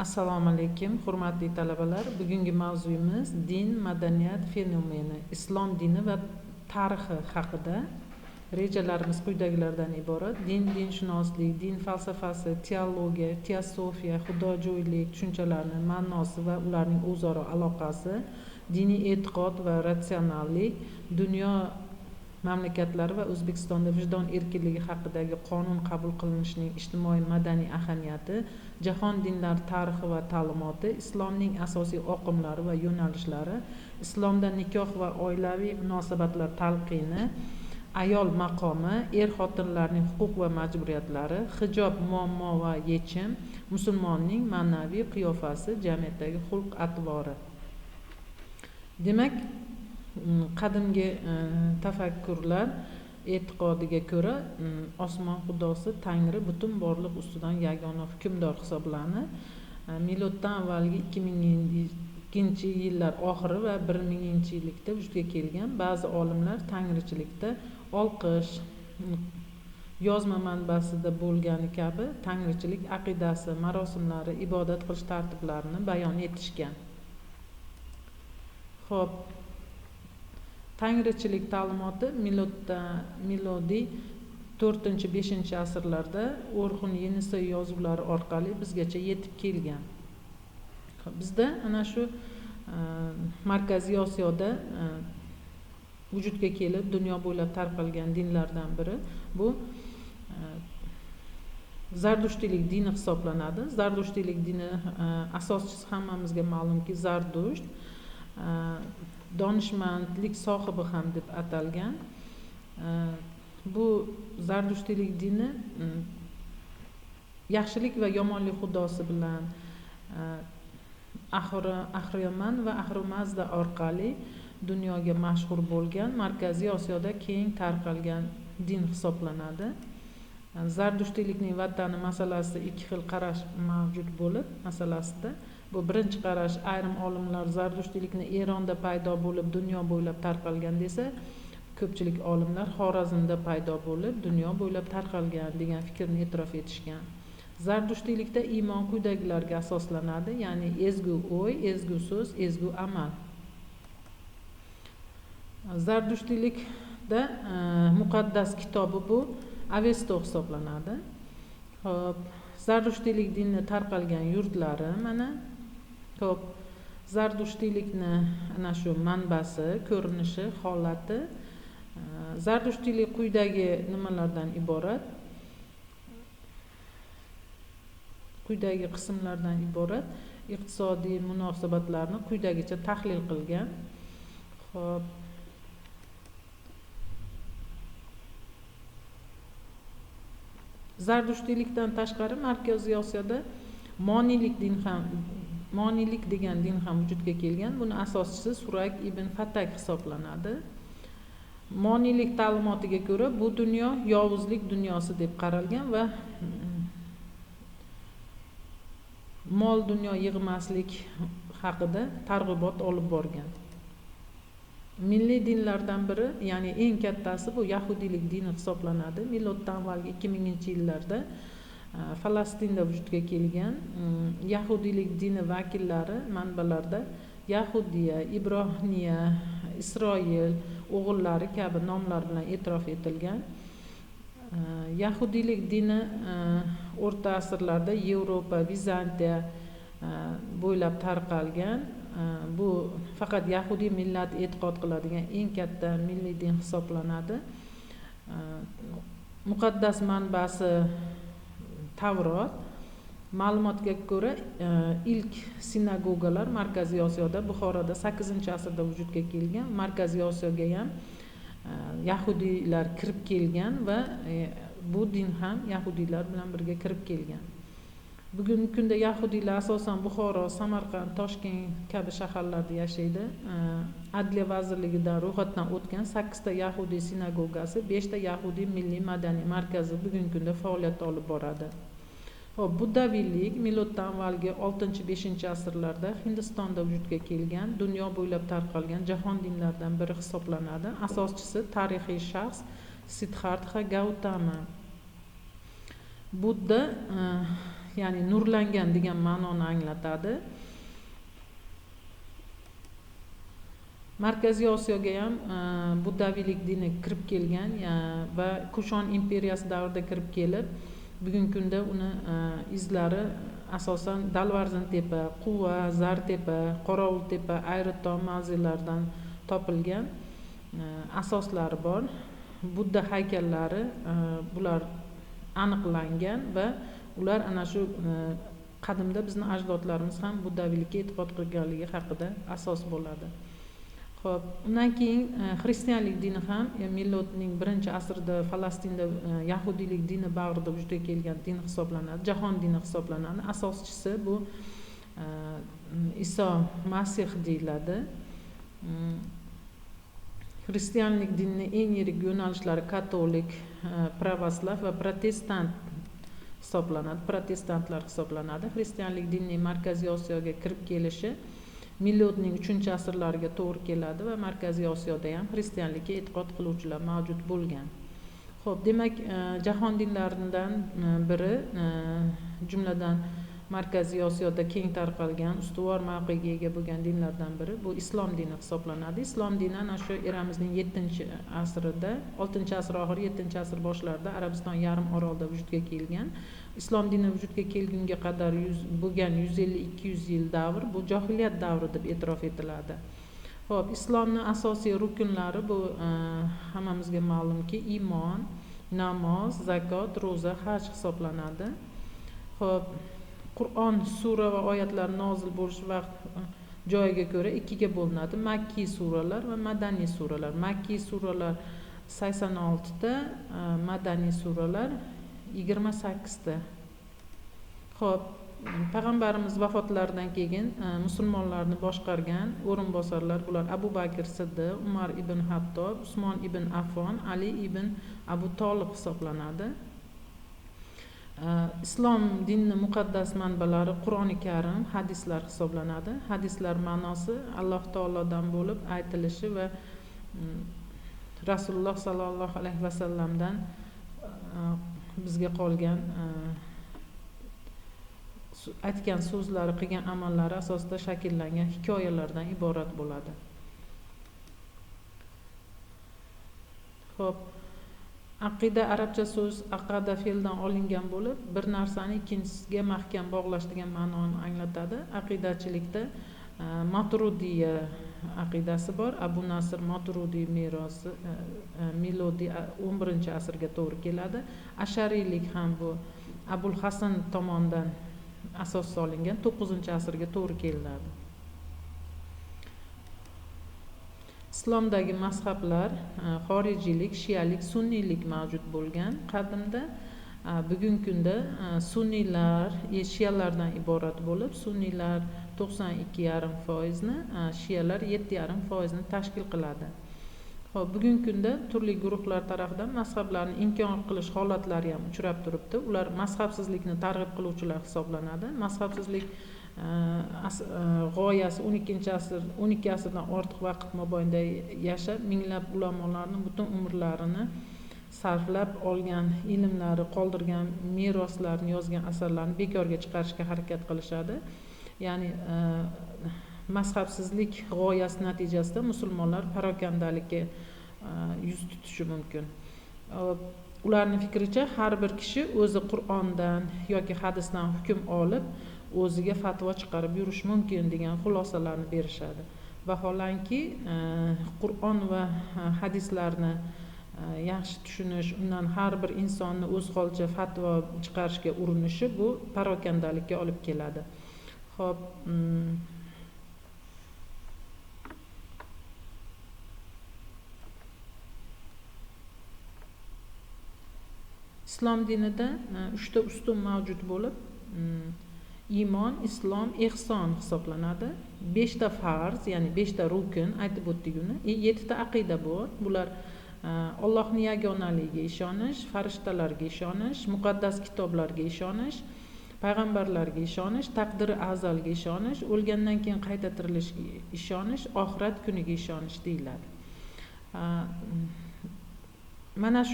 assalomu alaykum hurmatli talabalar. Bugungi mavzuyimiz din madaniyat fenomeni islom dini va tarixi haqida. Rejalarimiz quyidagilardan iborat din dinshunoslik din falsafasi teologiya teosofiya xudojo'ylik tushunchalarining ma'nosi va ularning o'zaro aloqasi diniy e'tiqod va ratsionallik dunyo mamlakatlari va o'zbekistonda vijdon erkinligi haqidagi qonun qabul qilinishining ijtimoiy madaniy ahamiyati jahon dinlari tarixi va ta'limoti islomning asosiy oqimlari va yo'nalishlari islomda nikoh va oilaviy munosabatlar talqini ayol maqomi er xotinlarning huquq va majburiyatlari hijob muammo va yechim musulmonning ma'naviy qiyofasi jamiyatdagi xulq atvori. Demak mm, qadimgi e, tafakkurlar e'tiqodiga ko'ra mm, osmon xudosi tangri butun borliq ustidan yagona hukmdor hisoblanib e, miloddan avvalgi ikki minginchi yillar oxiri va bir minginchi yillikda vujudga kelgan ba'zi olimlar tangrichilikda olqish mm, yozma manbasida bo'lgani kabi tangrichilik aqidasi marosimlari ibodat qilish tartiblarini bayon etishgan. Ho'p tangrichilik ta'limoti milodda milodiy to'rtinchi beshinchi asrlarda o'rxun yenisey yozuvlari orqali bizgacha yetib kelgan. Bizda ana shu e, markaziy osiyoda e, vujudga kelib dunyo bo'ylab tarqalgan dinlardan biri. Bu e, zardushtilik dini hisoblanadi. Zardushtilik dini asoschisi hammamizga ma'lumki zardusht donishmandlik sohibi ham deb atalgan. Bu zardushtiylik dini mm, yaxshilik va yomonlik xudosi bilan e, ahriman va ahrimazda orqali dunyoga mashhur bo'lgan markaziy osiyoda keng tarqalgan din hisoblanadi. Zardushtilikning vatani masalasida ikki xil qarash mavjud bo'lib masalasida bu birinchi qarash ayrim olimlar zardushtiylikni eronda paydo bo'lib dunyo bo'ylab tarqalgan desa ko'pchilik olimlar xorazmda paydo bo'lib dunyo bo'ylab tarqalgan degan fikrni e'tirof etishgan. Zardushtiylikda iymon quyidagilarga asoslanadi ya'ni ezgu o'y ezgu so'z ezgu amal. Zardushtiylikda e, muqaddas kitobi bu avesto hisoblanadi. Ho'p zardushtiylik dini tarqalgan yurtlari mana ho'p zardushtilikni ana shu manbasi ko'rinishi holati e, zardushtilik quyidagi nimalardan iborat? Quyidagi qismlardan iborat. Iqtisodiy munosabatlarni quyidagicha tahlil qilgan. Ho'p zardushtilikdan tashqari markaziy osiyoda moniylik din ham moniylik degan din ham vujudga kelgan. Buni asoschisi surak ibn fatak hisoblanadi. Moniylik ta'limotiga ko'ra bu dunyo yovuzlik dunyosi deb qaralgan va mm, mol dunyo yig'maslik haqida targ'ibot olib borgan. Milliy dinlardan biri ya'ni eng kattasi bu yahudiylik dini hisoblanadi. Miloddan avvalgi ikki minginchi yillarda Э, falastinda vujudga kelgan mm, yahudiylik dini vakillari manbalarda yahudiya ibrohniya isroil o'g'illari kabi nomlar bilan e'tirof etilgan. Э, yahudiylik dini э, o'rta asrlarda yevropa vizantiya bo'ylab tarqalgan. Bu faqat yahudiy millati e'tiqod qiladigan eng katta milliy din hisoblanadi. Muqaddas manbasi tavrot. Ma'lumotga ko'ra e, ilk sinagogalar markaziy osiyoda buxoroda sakkizinchi asrda vujudga kelgan. Markaziy osiyoga ham e, yahudiylar kirib kelgan va e, bu din ham yahudiylar bilan birga kirib kelgan. Bugungi kunda yahudiylar asosan buxoro samarqand toshkent kabi shaharlarda yashaydi. Adliya vazirligidan ro'yxatdan o'tgan sakkizta yahudiy sinagogasi beshta yahudiy milliy madaniy markazi bugungi kunda faoliyat olib boradi. Xo'p, buddaviylik miloddan avvalgi oltinchi beshinchi asrlarda hindistonda vujudga kelgan dunyo bo'ylab tarqalgan jahon dinlaridan biri hisoblanadi. Asoschisi tarixiy shaxs siddhartxa gautama. Budda e, ya'ni nurlangan degan ma'noni anglatadi. Markaziy osiyoga ham e, buddaviylik dini kirib kelgan va kushon imperiyasi davrida kirib kelib bugungi kunda uni e, izlari asosan dalvarzin tepa quva zartepa qorovultepa ayritom manzillaridan topilgan e, asoslari bor. Budda haykallari e, bular aniqlangan va ular ana shu qadimda bizni ajdodlarimiz ham buddaviylikka e'tiqod qilganligi haqida asos bo'ladi. Ho'p undan keyin e, xristianlik dini ham millotning birinchi asrida falastinda e, yahudiylik dini bag'rida vujudga kelgan din hisoblanadi jahon dini hisoblanadi. Asoschisi bu e, iso masih deyiladi. Mm, xristianlik dinini eng yirik yo'nalishlari katolik pravoslav va protestant hisoblanadi protestantlar hisoblanadi. Xristianlik dinining markaziy osiyoga kirib kelishi milodning uchinchi asrlariga to'g'ri keladi va markaziy osiyoda ham xristianlikka e'tiqod qiluvchilar mavjud bo'lgan. Ho'p demak e, jahon dinlaridan e, biri e, jumladan markaziy osiyoda keng tarqalgan ustuvor mavqega ega bo'lgan dinlardan biri. Bu islom dini hisoblanadi. Islom dini ana shu eramizning yettinchi asrida oltinchi asr oxiri yettinchi asr boshlarida arabiston yarim orolida vujudga kelgan. Islom dini vujudga kelgunga qadar yuz bo'lgan yuz ellik ikki yuz yil davr bu johiliyat davri deb e'tirof etiladi. Ho'p islomni asosiy rukunlari bu e, hammamizga ma'lumki iymon namoz zakot ro'za haj hisoblanadi. Ho'p qur'on sura va oyatlar nozil bo'lish vaqt e, joyiga ko'ra ikkiga bo'linadi. Makkiy suralar va madaniy suralar. Makkiy suralar sakson oltita e, madaniy suralar yigirma sakkizta ho'p payg'ambarimiz vafotlaridan keyin e, musulmonlarni boshqargan o'rinbosarlar bular abu bakr siddiq umar ibn hattob usmon ibn affon ali ibn abu tolib hisoblanadi. Э, islom dinini muqaddas manbalari qur'oni karim hadislar hisoblanadi. Hadislar ma'nosi alloh taolodan bo'lib aytilishi va mm, rasululloh sollallohu alayhi vasallamdan e, bizga qolgan e, aytgan so'zlari qilgan amallari asosida shakllangan hikoyalardan iborat bo'ladi. Ho'p aqida arabcha so'z aqada fe'ldan olingan bo'lib bir narsani ikkinchisiga mahkam bog'lash degan ma'noni anglatadi. Aqidachilikda e, matrudiya aqidasi bor. Abu nasr matrudiy merosi e, e, milodiy o'n birinchi asrga to'g'ri keladi. Ashariylik ham bu abul hasan tomonidan asos solingan to'qqizinchi asrga to'g'ri keladi islomdagi mazhablar e, xorijiylik shiyalik sunniylik mavjud bo'lgan qadimda e, bugungi kunda e, sunniylar shiyalardan iborat bo'lib sunniylar to'qson ikki yarim foizni shiyalar yetti yarim foizni tashkil qiladi. Ho'p bugungi kunda turli guruhlar tarafidan mazhablarni inkor qilish holatlari ham uchrab turibdi. Ular mazhabsizlikni targ'ib qiluvchilar hisoblanadi. Mazhabsizlik Э, э, g'oyasi o'n ikkinchi asr o'n ikki asrdan ortiq vaqt mobaynida yashab minglab ulamolarni butun umrlarini sarflab olgan ilmlari qoldirgan meroslarni yozgan asarlarni bekorga chiqarishga harakat qilishadi. Ya'ni e, mazhabsizlik g'oyasi natijasida musulmonlar parokandalikka e, yuz tutishi mumkin. E, Ularni fikricha har bir kishi o'zi qur'ondan yoki hadisdan hukm olib o'ziga fatvo chiqarib yurish mumkin degan xulosalarni berishadi. Vaholanki e, qur'on va e, hadislarni e, yaxshi tushunish undan har bir insonni o'z holicha fatvo chiqarishga urinishi bu parokandalikka olib keladi. Ho'p mm. islom dinida uchta ustun mavjud bo'lib mm. Iymon islom ehson hisoblanadi. Beshta farz ya'ni beshta rukn aytib o'tdik uni. E, yettita aqida bor. Bular e, ollohni yagonaligiga ishonish farishtalarga ishonish muqaddas kitoblarga ishonish payg'ambarlarga ishonish taqdiri azalga ishonish o'lgandan keyin qayta tirilishga ishonish oxirat kuniga ishonish deyiladi. E, mana shu